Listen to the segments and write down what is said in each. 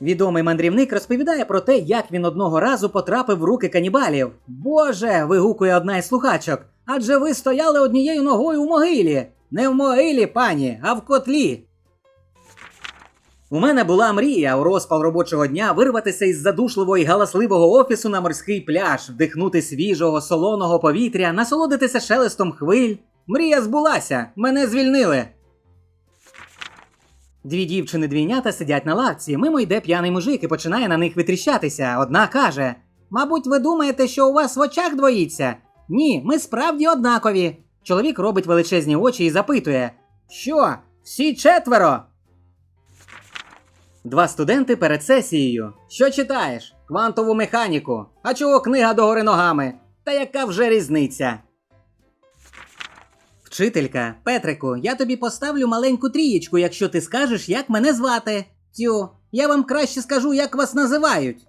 Відомий мандрівник розповідає про те, як він одного разу потрапив в руки канібалів. Боже, вигукує одна із слухачок. Адже ви стояли однією ногою у могилі. Не в могилі, пані, а в котлі. У мене була мрія у розпал робочого дня вирватися із задушливого і галасливого офісу на морський пляж, вдихнути свіжого солоного повітря, насолодитися шелестом хвиль. Мрія збулася, мене звільнили. Дві дівчини двійнята сидять на лавці. Мимо йде п'яний мужик і починає на них витріщатися. Одна каже: Мабуть, ви думаєте, що у вас в очах двоїться? Ні, ми справді однакові. Чоловік робить величезні очі і запитує: Що? Всі четверо? Два студенти перед сесією. Що читаєш? Квантову механіку. А чого книга догори ногами? Та яка вже різниця? Вчителька, Петрику, я тобі поставлю маленьку трієчку, якщо ти скажеш, як мене звати. Тю, я вам краще скажу, як вас називають.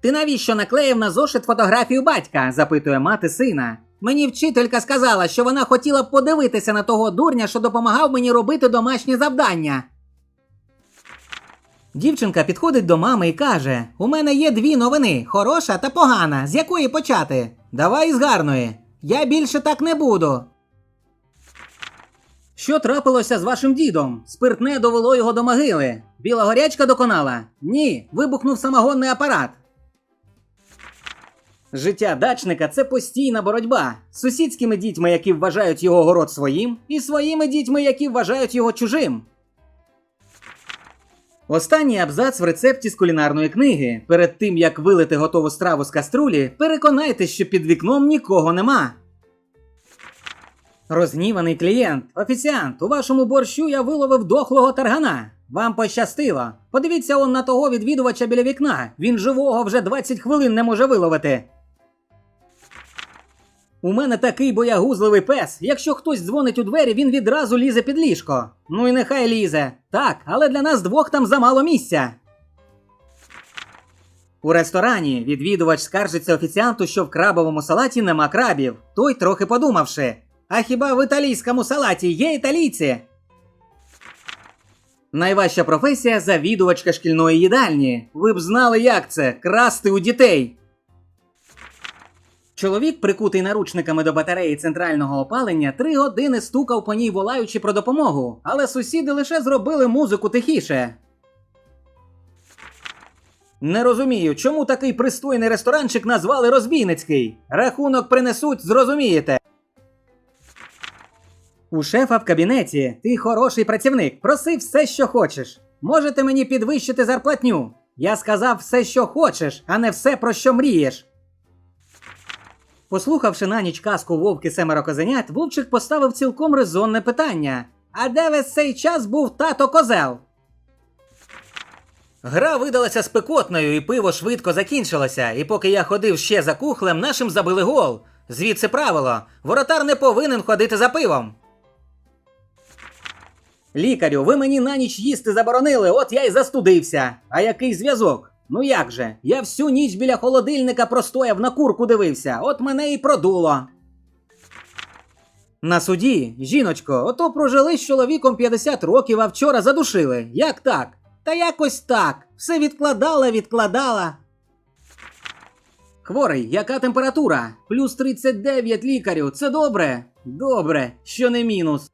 Ти навіщо наклеїв на зошит фотографію батька? запитує мати сина. Мені вчителька сказала, що вона хотіла б подивитися на того дурня, що допомагав мені робити домашні завдання. Дівчинка підходить до мами і каже: У мене є дві новини: хороша та погана. З якої почати? Давай з гарної. Я більше так не буду. Що трапилося з вашим дідом? Спиртне довело його до могили. Біла горячка доконала? Ні, вибухнув самогонний апарат. Життя дачника це постійна боротьба з сусідськими дітьми, які вважають його город своїм, і своїми дітьми, які вважають його чужим. Останній абзац в рецепті з кулінарної книги. Перед тим як вилити готову страву з каструлі, переконайтесь, що під вікном нікого нема. Розгніваний клієнт. Офіціант, у вашому борщу я виловив дохлого таргана. Вам пощастило. Подивіться он на того відвідувача біля вікна. Він живого вже 20 хвилин не може виловити. У мене такий боягузливий пес. Якщо хтось дзвонить у двері, він відразу лізе під ліжко. Ну і нехай лізе. Так, але для нас двох там замало місця. У ресторані відвідувач скаржиться офіціанту, що в крабовому салаті нема крабів. Той трохи подумавши. А хіба в італійському салаті є італійці? Найважча професія завідувачка шкільної їдальні. Ви б знали, як це красти у дітей. Чоловік, прикутий наручниками до батареї центрального опалення, три години стукав по ній, волаючи про допомогу, але сусіди лише зробили музику тихіше. Не розумію, чому такий пристойний ресторанчик назвали розбійницький. Рахунок принесуть, зрозумієте. У шефа в кабінеті ти хороший працівник. Проси все, що хочеш. Можете мені підвищити зарплатню. Я сказав все, що хочеш, а не все, про що мрієш. Послухавши на ніч казку вовки семеро козенят, вовчик поставив цілком резонне питання: А де весь цей час був тато козел? Гра видалася спекотною, і пиво швидко закінчилося. І поки я ходив ще за кухлем, нашим забили гол. Звідси правило: воротар не повинен ходити за пивом. Лікарю, ви мені на ніч їсти заборонили, от я й застудився. А який зв'язок? Ну як же? Я всю ніч біля холодильника простояв на курку дивився, от мене і продуло. На суді, жіночко, ото прожили з чоловіком 50 років, а вчора задушили. Як так? Та якось так. Все відкладала, відкладала. Хворий, яка температура? Плюс 39 лікарю. Це добре? Добре, що не мінус.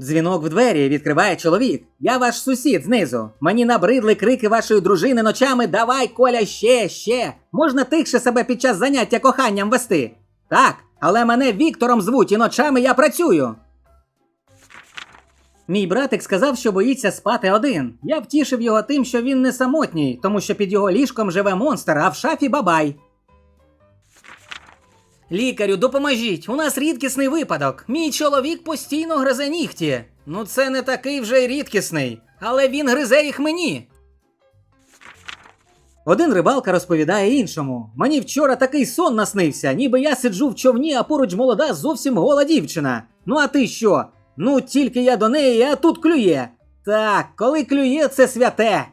Дзвінок в двері відкриває чоловік. Я ваш сусід знизу. Мені набридли крики вашої дружини ночами. Давай, Коля, ще, ще. Можна тихше себе під час заняття коханням вести. Так, але мене Віктором звуть і ночами я працюю. Мій братик сказав, що боїться спати один. Я втішив його тим, що він не самотній, тому що під його ліжком живе монстр, а в шафі бабай. Лікарю, допоможіть, у нас рідкісний випадок. Мій чоловік постійно гризе нігті. Ну, це не такий вже рідкісний, але він гризе їх мені. Один рибалка розповідає іншому: мені вчора такий сон наснився, ніби я сиджу в човні, а поруч молода зовсім гола дівчина. Ну а ти що? Ну тільки я до неї, а тут клює. Так, коли клює, це святе.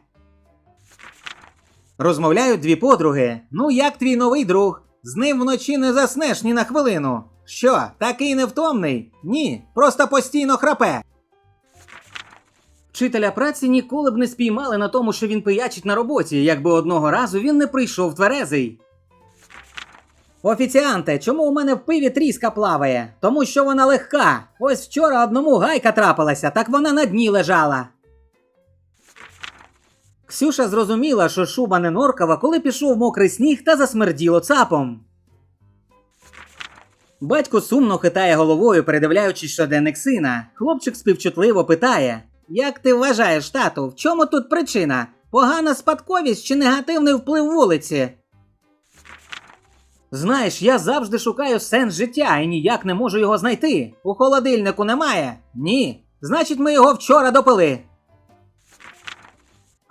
Розмовляють дві подруги. Ну, як твій новий друг? З ним вночі не заснеш ні на хвилину. Що, такий невтомний? Ні, просто постійно храпе. вчителя праці ніколи б не спіймали на тому, що він пиячить на роботі, якби одного разу він не прийшов тверезий. Офіціанте, чому у мене в пиві тріска плаває? Тому що вона легка. Ось вчора одному гайка трапилася, так вона на дні лежала. Ксюша зрозуміла, що шуба не норкова, коли пішов мокрий сніг та засмерділо цапом. Батько сумно хитає головою, передивляючись щоденник сина. Хлопчик співчутливо питає: Як ти вважаєш, тату, в чому тут причина? Погана спадковість чи негативний вплив вулиці? Знаєш, я завжди шукаю сенс життя і ніяк не можу його знайти. У холодильнику немає? Ні. Значить, ми його вчора допили.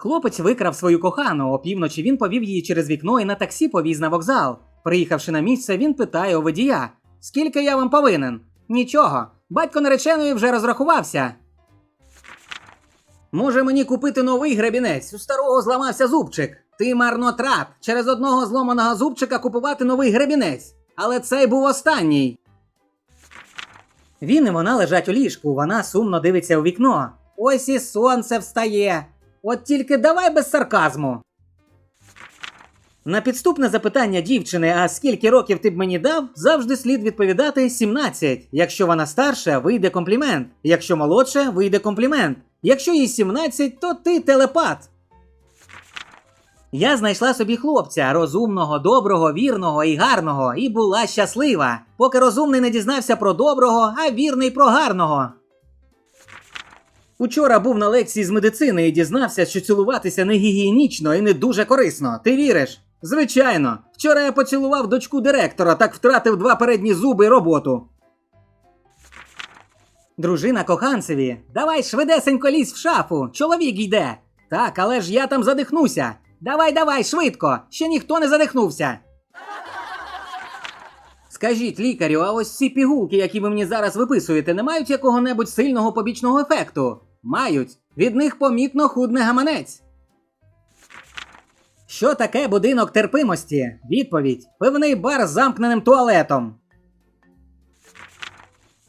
Хлопець викрав свою кохану. Опівночі він повів її через вікно і на таксі повіз на вокзал. Приїхавши на місце, він питає у водія: Скільки я вам повинен? Нічого. Батько нареченої вже розрахувався. Може мені купити новий гребінець? У старого зламався зубчик. Ти марнотрат. Через одного зломаного зубчика купувати новий гребінець. Але цей був останній. Він і вона лежать у ліжку, вона сумно дивиться у вікно. Ось і сонце встає. От тільки давай без сарказму. На підступне запитання дівчини, а скільки років ти б мені дав, завжди слід відповідати 17. Якщо вона старша, вийде комплімент. Якщо молодша, вийде комплімент. Якщо їй 17, то ти телепат. Я знайшла собі хлопця розумного, доброго, вірного і гарного, і була щаслива, поки розумний не дізнався про доброго, а вірний про гарного. Учора був на лекції з медицини і дізнався, що цілуватися не гігієнічно і не дуже корисно. Ти віриш? Звичайно. Вчора я поцілував дочку директора, так втратив два передні зуби і роботу. Дружина коханцеві, давай швидесенько лізь в шафу, чоловік йде. Так, але ж я там задихнуся. Давай, давай, швидко, ще ніхто не задихнувся. Скажіть лікарю, а ось ці пігулки, які ви мені зараз виписуєте, не мають якого-небудь сильного побічного ефекту? Мають. Від них помітно худне гаманець. Що таке будинок терпимості? Відповідь: пивний бар з замкненим туалетом.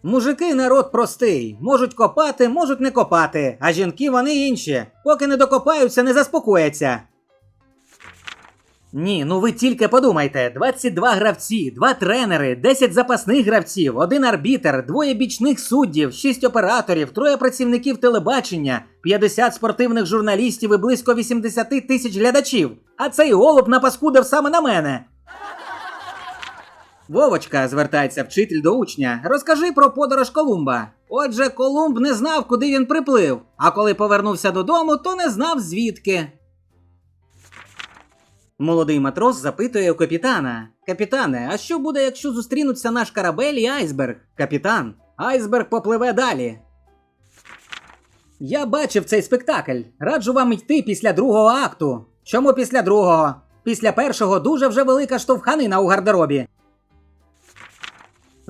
Мужики народ простий. Можуть копати, можуть не копати, а жінки вони інші. Поки не докопаються, не заспокояться. Ні, ну ви тільки подумайте: 22 гравці, 2 тренери, 10 запасних гравців, один арбітер, двоє бічних суддів, 6 операторів, троє працівників телебачення, 50 спортивних журналістів і близько 80 тисяч глядачів. А цей голуб напаскудив саме на мене. Вовочка, звертається вчитель до учня, розкажи про подорож Колумба. Отже, Колумб не знав, куди він приплив, а коли повернувся додому, то не знав звідки. Молодий матрос запитує у капітана: Капітане, а що буде, якщо зустрінуться наш корабель і айсберг? Капітан, айсберг попливе далі. Я бачив цей спектакль. Раджу вам йти після другого акту. Чому після другого? Після першого дуже вже велика штовханина у гардеробі.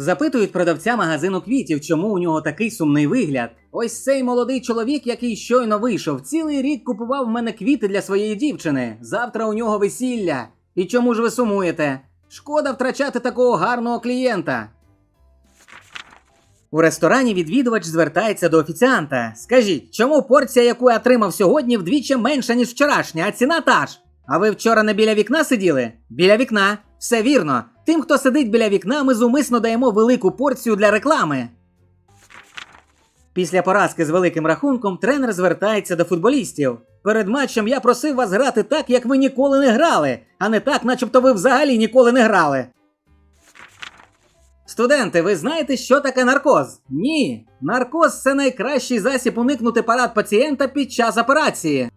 Запитують продавця магазину квітів, чому у нього такий сумний вигляд. Ось цей молодий чоловік, який щойно вийшов, цілий рік купував в мене квіти для своєї дівчини. Завтра у нього весілля. І чому ж ви сумуєте? Шкода втрачати такого гарного клієнта. У ресторані відвідувач звертається до офіціанта. Скажіть, чому порція, яку я отримав сьогодні, вдвічі менша, ніж вчорашня, а ціна та ж? А ви вчора не біля вікна сиділи? Біля вікна. Все вірно. Тим, хто сидить біля вікна, ми зумисно даємо велику порцію для реклами. Після поразки з великим рахунком тренер звертається до футболістів. Перед матчем я просив вас грати так, як ви ніколи не грали, а не так, начебто ви взагалі ніколи не грали. Студенти, ви знаєте, що таке наркоз? Ні. Наркоз це найкращий засіб уникнути парад пацієнта під час операції.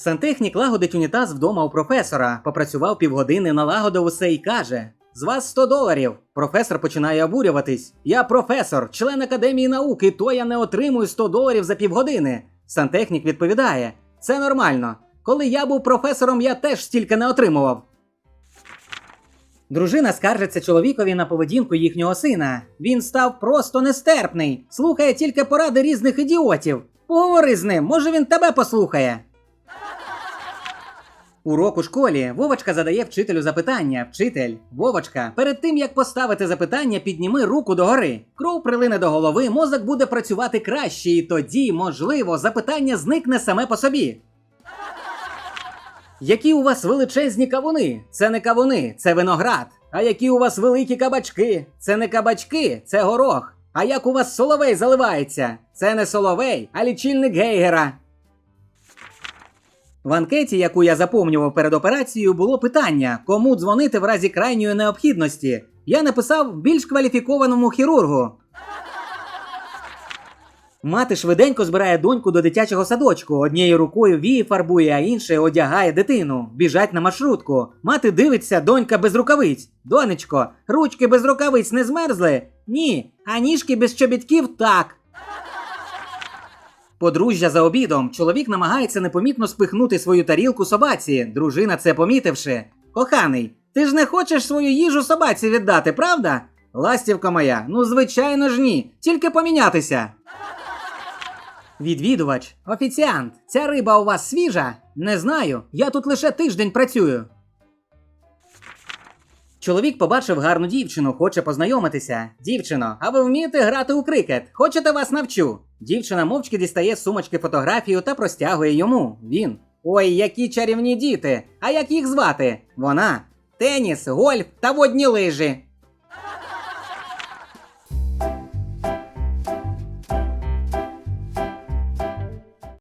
Сантехнік лагодить унітаз вдома у професора. Попрацював півгодини, налагодив усе і каже: З вас 100 доларів. Професор починає обурюватись. Я професор, член академії науки, то я не отримую 100 доларів за півгодини. Сантехнік відповідає: Це нормально. Коли я був професором, я теж стільки не отримував. Дружина скаржиться чоловікові на поведінку їхнього сина. Він став просто нестерпний, слухає тільки поради різних ідіотів. Поговори з ним, може він тебе послухає. Урок у школі Вовочка задає вчителю запитання. Вчитель, Вовочка, перед тим як поставити запитання, підніми руку догори. Кров прилине до голови, мозок буде працювати краще, і тоді, можливо, запитання зникне саме по собі. Які у вас величезні кавуни? Це не кавуни, це виноград. А які у вас великі кабачки? Це не кабачки, це горох. А як у вас соловей заливається? Це не соловей, а лічильник Гейгера. В анкеті, яку я заповнював перед операцією, було питання, кому дзвонити в разі крайньої необхідності. Я написав більш кваліфікованому хірургу. Мати швиденько збирає доньку до дитячого садочку. Однією рукою вії фарбує, а іншою одягає дитину. Біжать на маршрутку. Мати дивиться, донька без рукавиць. Донечко, ручки без рукавиць не змерзли? Ні. А ніжки без чобітків так. Подружжя за обідом. Чоловік намагається непомітно спихнути свою тарілку собаці. Дружина це помітивши. Коханий, ти ж не хочеш свою їжу собаці віддати, правда? Ластівка моя, ну звичайно ж ні. Тільки помінятися. Відвідувач, офіціант, ця риба у вас свіжа? Не знаю. Я тут лише тиждень працюю. Чоловік побачив гарну дівчину, хоче познайомитися. Дівчино, а ви вмієте грати у крикет? Хочете вас навчу? Дівчина мовчки дістає з сумочки фотографію та простягує йому. Він. Ой, які чарівні діти! А як їх звати? Вона. Теніс, гольф та водні лижі.